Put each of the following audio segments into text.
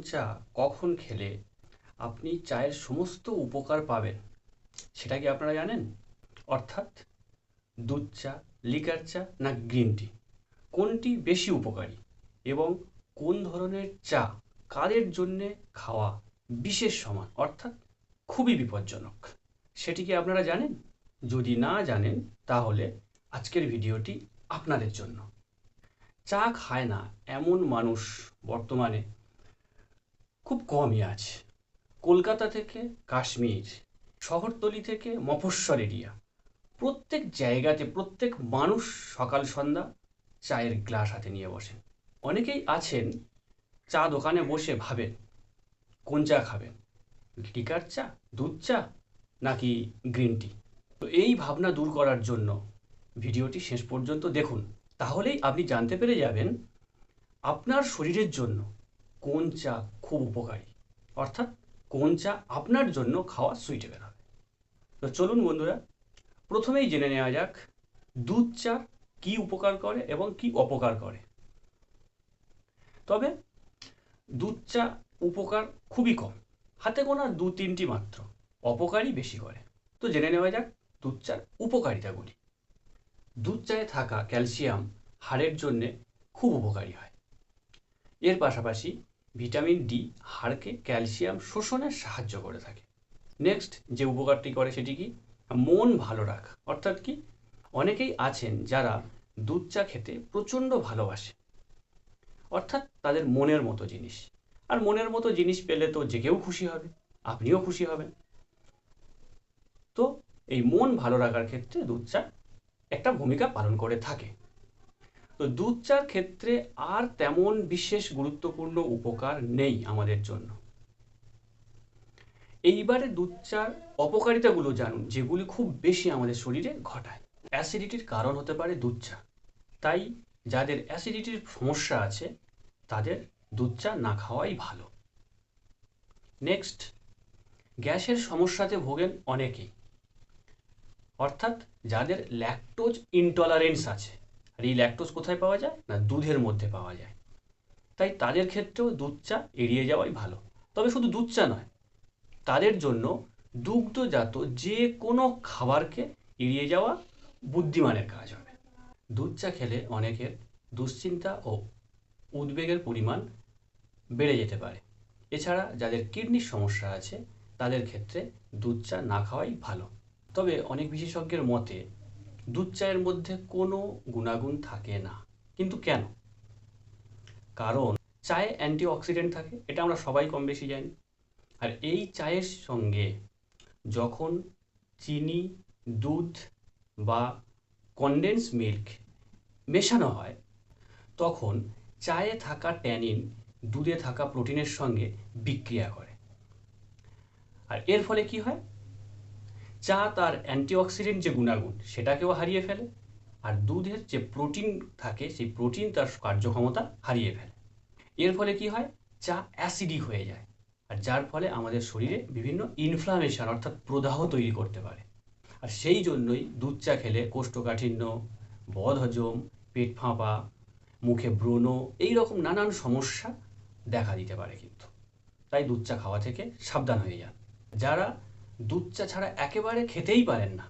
চা কখন খেলে? আপনি চায়ের সমস্ত উপকার পাবেন। সেটা কি আপনারা জানেন? অর্থাৎ দুধ চা লিকার চা না গ্রিন টি কোনটি বেশি উপকারী? এবং কোন ধরনের চা কাদের জন্যে খাওয়া বিশেষ সমান, অর্থাৎ খুবই বিপজ্জনক? সেটি কি আপনারা জানেন? যদি না জানেন, তাহলে আজকের ভিডিওটি আপনাদের জন্য। চা খায় না এমন মানুষ বর্তমানে খুব কমই আছে। কলকাতা থেকে কাশ্মীর, শহরতলি থেকে মফস্বল এরিয়া। প্রত্যেক জায়গাতে, প্রত্যেক মানুষ সকাল, সন্ধ্যা চায়ের গ্লাস হাতে নিয়ে বসেন অনেকেই আছেন, চা দোকানে বসে ভাবেন, কোন চা খাবেন? লিকার চা, দুধ চা, নাকি গ্রিন টি? তো এই ভাবনা দূর করার জন্য ভিডিওটি শেষ পর্যন্ত দেখুন। তাহলেই আপনি জানতে পেরে যাবেন, আপনার শরীরের জন্য কোন চা খুব উপকারী? অর্থাৎ কোন চা আপনার জন্য খাওয়া সুইটেবল হবে? তো চলুন বন্ধুরা, প্রথমেই জেনে নেওয়া যাক দুধ চা কি উপকার করে এবং কি অপকার করে। তবে দুধ চা উপকার খুবই কম। হাতে গোনা দু তিনটি মাত্র, অপকারই বেশি করে। তো জেনে নেওয়া যাক দুধ চার উপকারিতাগুলি। দুধ চায়ে থাকা ক্যালসিয়াম হাড়ের জন্যে খুব উপকারী হয়। এর পাশাপাশি ভিটামিন ডি, হাড়কে ক্যালসিয়াম শোষণে সাহায্য করে থাকে। নেক্সট যে উপকারটি করে সেটি কি? মন ভালো রাখা। অর্থাৎ কি? অনেকেই আছেন যারা দুধ চা খেতে প্রচণ্ড ভালোবাসে। অর্থাৎ তাদের মনের মতো জিনিস। আর মনের মতো জিনিস পেলে তো যে কেউ খুশি হবে, আপনিও খুশি হবেন। তো এই মন ভালো রাখার ক্ষেত্রে দুধ চা একটা ভূমিকা পালন করে থাকে। তো দুধ চার ক্ষেত্রে আর তেমন বিশেষ গুরুত্বপূর্ণ উপকার নেই আমাদের জন্য। এইবারে দুধ চার অপকারিতাগুলো জানুন, যেগুলি খুব বেশি আমাদের শরীরে ঘটায়। অ্যাসিডিটির কারণ হতে পারে দুধ চা তাই যাদের অ্যাসিডিটির সমস্যা আছে, তাদের দুধ চা না খাওয়াই ভালো। নেক্সট, গ্যাসের সমস্যাতে ভোগেন অনেকেই। অর্থাৎ যাদের ল্যাকটোজ ইনটলারেন্স আছে আর এই ল্যাকটোজ কোথায় পাওয়া যায়? না, দুধের মধ্যে পাওয়া যায়। তাই তাদের ক্ষেত্রেও দুধ চা এড়িয়ে যাওয়াই ভালো। তবে শুধু দুধ চা নয়, তাদের জন্য দুগ্ধজাত যে কোনো খাবারকে এড়িয়ে যাওয়া বুদ্ধিমানের কাজ হবে। দুধ চা খেলে অনেকের দুশ্চিন্তা ও উদ্বেগের পরিমাণ বেড়ে যেতে পারে। এছাড়া যাদের কিডনির সমস্যা আছে, তাদের ক্ষেত্রে দুধ চা না খাওয়াই ভালো। তবে অনেক বিশেষজ্ঞের মতে দুধ চায়ের মধ্যে কোনো গুণাগুণ থাকে না। কিন্তু কেন? কারণ চায়ে অ্যান্টিঅক্সিডেন্ট থাকে, এটা আমরা সবাই কম বেশি জানি। আর এই চায়ের সঙ্গে যখন চিনি, দুধ বা কনডেন্স মিল্ক মেশানো হয়, তখন চায়ে থাকা ট্যানিন দুধে থাকা প্রোটিনের সঙ্গে বিক্রিয়া করে। আর এর ফলে কি হয়? চা তার অ্যান্টিঅক্সিডেন্ট যে গুণাগুণ, সেটাকেও হারিয়ে ফেলে। আর দুধের যে প্রোটিন থাকে, সেই প্রোটিন তার কার্যক্ষমতা হারিয়ে ফেলে। এর ফলে কি হয়? চা অ্যাসিডিক হয়ে যায়। আর যার ফলে আমাদের শরীরে বিভিন্ন ইনফ্লামেশন অর্থাৎ প্রদাহ তৈরি করতে পারে। আর সেই জন্যই দুধ চা খেলে কোষ্ঠকাঠিন্য, বদহজম, পেট ফাঁপা, মুখে ব্রণ, এই রকম নানান সমস্যা দেখা দিতে পারে কিন্তু। তাই দুধ চা খাওয়া থেকে সাবধান হয়ে যান। যারা দুধ চা ছাড়া একেবারে খেতেই পারেন না।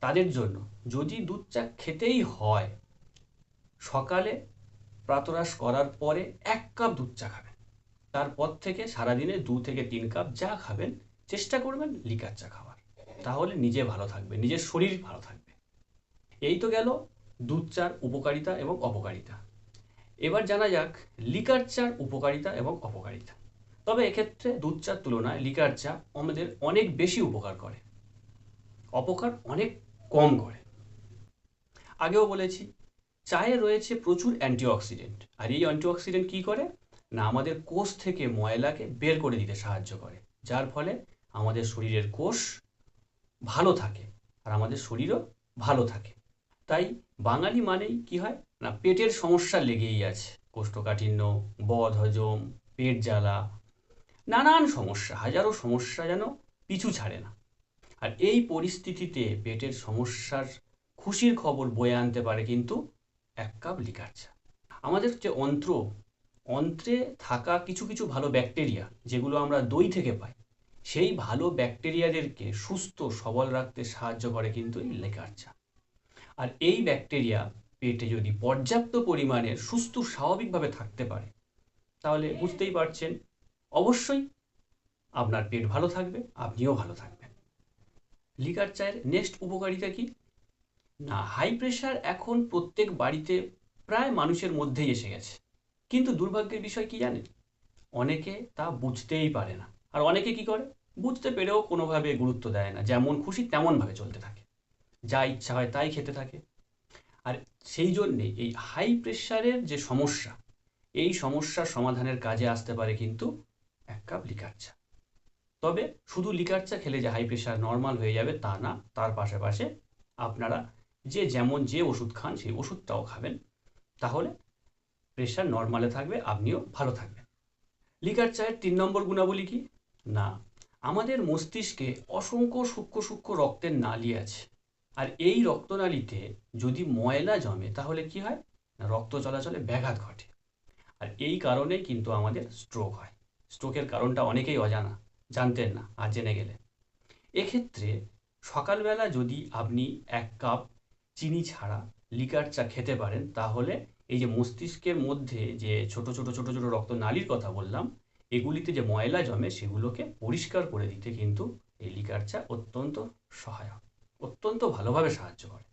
তাদের জন্য যদি দুধ চা খেতেই হয়, সকালে প্রাতরাশ করার পরে এক কাপ দুধ চা খাবেন। তারপর থেকে সারাদিনে দু থেকে তিন কাপ যা খাবেন। চেষ্টা করবেন লিকার চা খাওয়ার। তাহলে নিজে ভালো থাকবে, নিজের শরীর ভালো থাকবে। এই তো গেল দুধ চার উপকারিতা এবং অপকারিতা। এবার জানা যাক, লিকার চার উপকারিতা এবং অপকারিতা। তবে এক্ষেত্রে দুধ চার তুলনায় লিকার চা আমাদের অনেক বেশি উপকার করে। অপকার অনেক কম করে। আগেও বলেছি, চায়ে রয়েছে প্রচুর অ্যান্টিঅক্সিডেন্ট। আর এই অ্যান্টিঅক্সিডেন্ট কী করে? না আমাদের কোষ থেকে ময়লাকে বের করে দিতে সাহায্য করে। যার ফলে আমাদের শরীরের কোষ ভালো থাকে আর আমাদের শরীরও ভালো থাকে। তাই বাঙালি মানেই কি হয়? না, পেটের সমস্যা লেগেই আছে। কোষ্ঠকাঠিন্য বদ হজম পেট জ্বালা নানান সমস্যা, হাজারো সমস্যা যেন পিছু ছাড়ে না। আর এই পরিস্থিতিতে পেটের সমস্যার খুশির খবর বয়ে আনতে পারে কিন্তু এক কাপ লিকার চা। আমাদের যে অন্ত্র, অন্ত্রে থাকা কিছু কিছু ভালো ব্যাকটেরিয়া যেগুলো আমরা দই থেকে পাই, সেই ভালো ব্যাকটেরিয়াদেরকে সুস্থ, সবল রাখতে সাহায্য করে কিন্তু এই লিকার চা। আর এই ব্যাকটেরিয়া পেটে যদি পর্যাপ্ত পরিমাণে সুস্থ, স্বাভাবিকভাবে থাকতে পারে, তাহলে বুঝতেই পারছেন অবশ্যই আপনার পেট ভালো থাকবে, আপনিও ভালো থাকবেন। লিকার চায়ের নেক্সট উপকারিতা কি? না হাই প্রেশার এখন প্রত্যেক বাড়িতে প্রায় মানুষের মধ্যেই এসে গেছে। কিন্তু দুর্ভাগ্যের বিষয় কি জানেন? অনেকে তা বুঝতেই পারে না। আর অনেকে কি করে? বুঝতে পেরেও কোনোভাবে গুরুত্ব দেয় না। যেমন খুশি তেমনভাবে চলতে থাকে। যা ইচ্ছা হয় তাই খেতে থাকে। আর সেই জন্যে এই হাই প্রেশারের যে সমস্যা, এই সমস্যার সমাধানের কাজে আসতে পারে কিন্তু এক কাপ লিকার চা। তবে শুধু লিকার চা খেলে যে হাই প্রেশার নর্মাল হয়ে যাবে তা না, তার পাশাপাশি আপনারা যে যেমন যে ওষুধ খান, সেই ওষুধটাও খাবেন। তাহলে প্রেশার নর্মালে থাকবে, আপনিও ভালো থাকবেন। লিকার চায়ের তিন নম্বর গুণাবলী কি? না, আমাদের মস্তিষ্কে অসংখ্য সূক্ষ্ম সূক্ষ্ম রক্তের নালী আছে। আর এই রক্তনালীতে যদি ময়লা জমে, তাহলে কি হয়? রক্ত চলাচলে ব্যাঘাত ঘটে। আর এই কারণে কিন্তু আমাদের স্ট্রোক হয়। স্ট্রোকের কারণটা অনেকেই অজানা, জানতেন না, আর জেনে গেলে এক্ষেত্রে সকালবেলা যদি আপনি এক কাপ চিনি ছাড়া লিকার চা খেতে পারেন, তাহলে এই যে মস্তিষ্কের মধ্যে যে ছোট ছোট ছোট ছোট রক্তনালীর কথা বললাম, এগুলিতে যে ময়লা জমে সেগুলোকে পরিষ্কার করে দিতে কিন্তু এই লিকার চা অত্যন্ত সহায়ক, অত্যন্ত ভালোভাবে সাহায্য করে।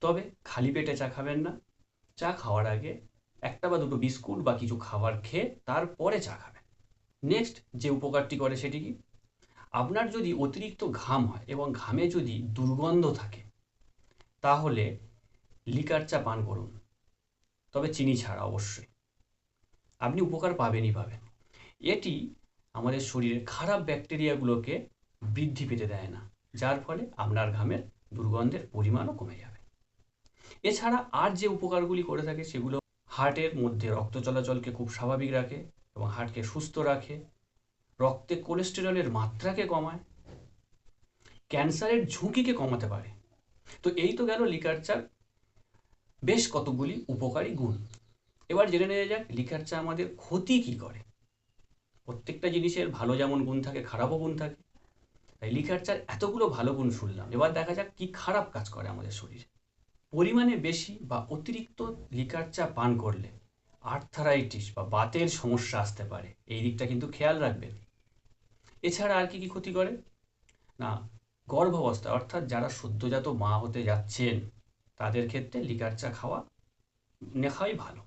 তবে খালি পেটে চা খাবেন না। চা খাওয়ার আগে একটা বা দুটো বিস্কুট বা কিছু খাবার খেয়ে তারপরে চা খাবেন। নেক্সট যে উপকারটি করে সেটি কি? আপনার যদি অতিরিক্ত ঘাম হয় এবং ঘামে যদি দুর্গন্ধ থাকে, তাহলে লিকার চা পান করুন। তবে চিনি ছাড়া অবশ্যই। আপনি উপকার পাবেনই পাবেন। এটি আমাদের শরীরের খারাপ ব্যাকটেরিয়াগুলোকে বৃদ্ধি পেতে দেয় না, যার ফলে আপনার ঘামের দুর্গন্ধের পরিমাণও কমে যাবে। এছাড়া আর যে উপকারগুলি করে থাকে সেগুলো হার্টের মধ্যে রক্ত চলাচলকে খুব স্বাভাবিক রাখে এবং হার্টকে সুস্থ রাখে, রক্তে কোলেস্টেরলের মাত্রাকে কমায় ক্যান্সারের ঝুঁকিকে কমাতে পারে। তো এই তো গেল লিকার চার বেশ কতগুলি উপকারী গুণ। এবার জেনে নেওয়া যাক লিকার চা আমাদের ক্ষতি কি করে। প্রত্যেকটা জিনিসের ভালো যেমন গুণ থাকে, খারাপও গুণ থাকে। তাই লিকার চার এতগুলো ভালো গুণ শুনলাম। এবার দেখা যাক কি খারাপ কাজ করে আমাদের শরীরে। পরিমাণে বেশি বা অতিরিক্ত লিকার চা পান করলে আর্থারাইটিস বা বাতের সমস্যা আসতে পারে। এই দিকটা কিন্তু খেয়াল রাখবেন। এছাড়া আর কি কি ক্ষতি করে? না, গর্ভাবস্থা, অর্থাৎ যারা সদ্যজাত মা হতে যাচ্ছেন, তাদের ক্ষেত্রে লিকার চা খাওয়া নেখাই ভালো।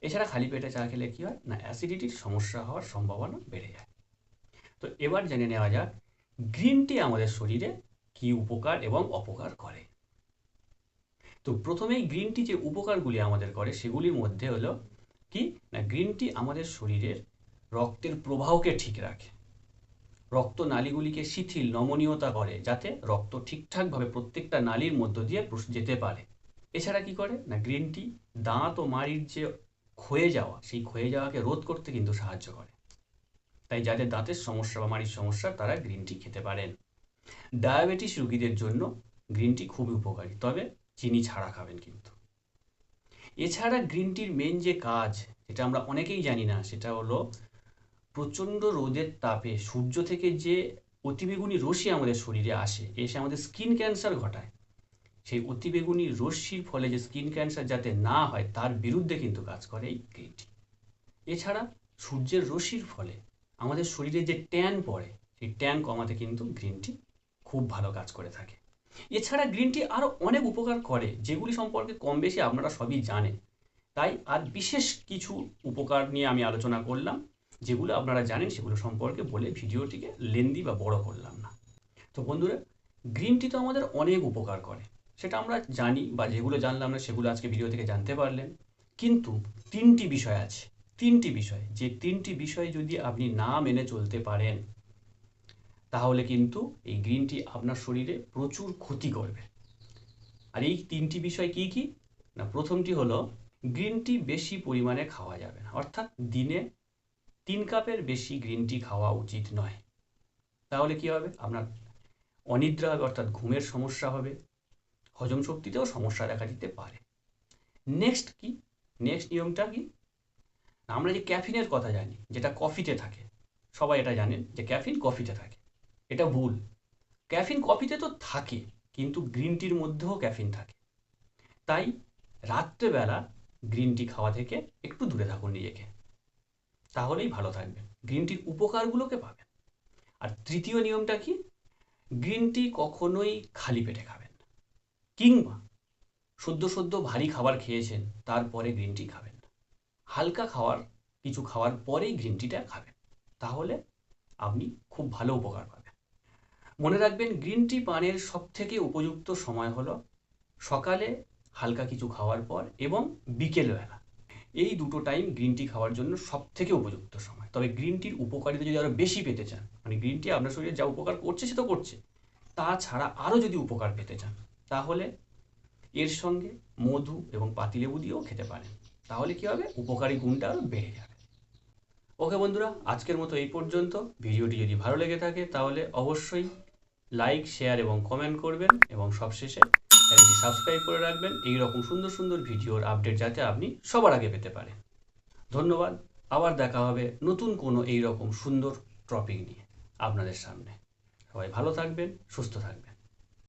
এছাড়া খালি পেটে চা খেলে কী হয়? না, অ্যাসিডিটির সমস্যা হওয়ার সম্ভাবনা বেড়ে যায়। তো এবার জেনে নেওয়া যাক, গ্রিন টি আমাদের শরীরে কি উপকার এবং অপকার করে? তো প্রথমেই গ্রিন টি যে উপকারগুলি আমাদের করে, সেগুলির মধ্যে হলো কি? না গ্রিন টি আমাদের শরীরের রক্তের প্রবাহকে ঠিক রাখে। রক্ত নালীগুলিকে শিথিল, নমনীয়তা করে, যাতে রক্ত ঠিকঠাকভাবে প্রত্যেকটা নালীর মধ্য দিয়ে যেতে পারে। এছাড়া কি করে? না গ্রিন টি দাঁত ও মাড়ির যে ক্ষয়ে যাওয়া, সেই ক্ষয়ে যাওয়াকে রোধ করতে কিন্তু সাহায্য করে। তাই যাদের দাঁতের সমস্যা বা মাড়ির সমস্যা, তারা গ্রিন টি খেতে পারেন। ডায়াবেটিস রোগীদের জন্য গ্রিন টি খুবই উপকারী, তবে চিনি ছাড়া খাবেন কিন্তু। এছাড়া গ্রিন টির মেন যে কাজ যেটা আমরা অনেকেই জানি না, সেটা হলো প্রচণ্ড রোদের তাপে সূর্য থেকে যে অতিবেগুনি রশ্মি আমাদের শরীরে আসে, এসে আমাদের স্কিন ক্যান্সার ঘটায়। সেই অতিবেগুনি রশ্মির ফলে যে স্কিন ক্যান্সার যাতে না হয়, তার বিরুদ্ধে কিন্তু কাজ করে এই গ্রিন টি। এছাড়া সূর্যের রশ্মির ফলে আমাদের শরীরে যে ট্যান পড়ে, সেই ট্যান কমাতে কিন্তু গ্রিন টি খুব ভালো কাজ করে থাকে। এছাড়া গ্রিন টি আরও অনেক উপকার করে, যেগুলি সম্পর্কে কম বেশি আপনারা সবই জানেন। তাই আর বিশেষ কিছু উপকার নিয়ে আমি আলোচনা করলাম, যেগুলো আপনারা জানেন সেগুলো সম্পর্কে বলে ভিডিওটিকে লেন্দি বা বড় করলাম না। তো বন্ধুরা, গ্রিন টি তো আমাদের অনেক উপকার করে। সেটা আমরা জানি বা যেগুলো জানলাম না সেগুলো আজকে ভিডিও থেকে জানতে পারলেন। কিন্তু তিনটি বিষয় আছে, তিনটি বিষয়। যে তিনটি বিষয় যদি আপনি না মেনে চলতে পারেন, তাহলে কিন্তু এই গ্রিন টি আপনার শরীরে প্রচুর ক্ষতি করবে। আর এই তিনটি বিষয় কি কি? না, প্রথমটি হলো গ্রিন টি বেশি পরিমাণে খাওয়া যাবে না। অর্থাৎ দিনে তিন কাপের বেশি গ্রিন টি খাওয়া উচিত নয়। তাহলে কি হবে? আপনার অনিদ্রা হবে, অর্থাৎ ঘুমের সমস্যা হবে, হজম শক্তিতেও সমস্যা দেখা দিতে পারে। নেক্সট কি? নেক্সট নিয়মটা কি? আমরা যে ক্যাফিনের কথা জানি, যেটা কফিতে থাকে, সবাই এটা জানেন যে ক্যাফিন কফিতে থাকে। এটা ভুল। ক্যাফিন কফিতে তো থাকে, কিন্তু গ্রিন টির মধ্যেও ক্যাফিন থাকে। তাই রাত্রেবেলা গ্রিন টি খাওয়া থেকে একটু দূরে থাকুন নিজেকে। তাহলেই ভালো থাকবেন গ্রিন টির উপকারগুলোকে পাবেন। আর তৃতীয় নিয়মটা কি? গ্রিন টি কখনোই খালি পেটে খাবেন কিংবা সদ্য সদ্য ভারী খাবার খেয়েছেন, তারপরে গ্রিন টি খাবেন হালকা খাওয়ার, কিছু খাওয়ার পরেই গ্রিন টিটা খাবেন। তাহলে আপনি খুব ভালো উপকার পাবেন। মনে রাখবেন, গ্রিন টি পানের সব থেকে উপযুক্ত সময় হলো সকালে হালকা কিছু খাওয়ার পর এবং বিকেলবেলা এই দুটো টাইম গ্রিন টি খাওয়ার জন্য সব থেকে উপযুক্ত সময়। তবে গ্রিন টির উপকারিতা যদি আরও বেশি পেতে চান মানে গ্রিন টি আপনার শরীরে যা উপকার করছে সে তো করছে, তাছাড়া আরও যদি উপকার পেতে চান, তাহলে এর সঙ্গে মধু এবং পাতিলেবু দিয়েও খেতে পারেন। তাহলে কি হবে? উপকারী গুণটা আরও বেড়ে যাবে। ওকে বন্ধুরা, আজকের মতো এই পর্যন্ত। ভিডিওটি যদি ভালো লেগে থাকে, তাহলে অবশ্যই লাইক শেয়ার এবং কমেন্ট করবেন এবং সবশেষে চ্যানেলটি সাবস্ক্রাইব করে রাখবেন। এই রকম সুন্দর সুন্দর ভিডিওর আপডেট যাতে আপনি সবার আগে পেতে পারেন। ধন্যবাদ। আবার দেখা হবে নতুন কোনো এই রকম সুন্দর টপিক নিয়ে আপনাদের সামনে। সবাই ভালো থাকবেন, সুস্থ থাকবেন।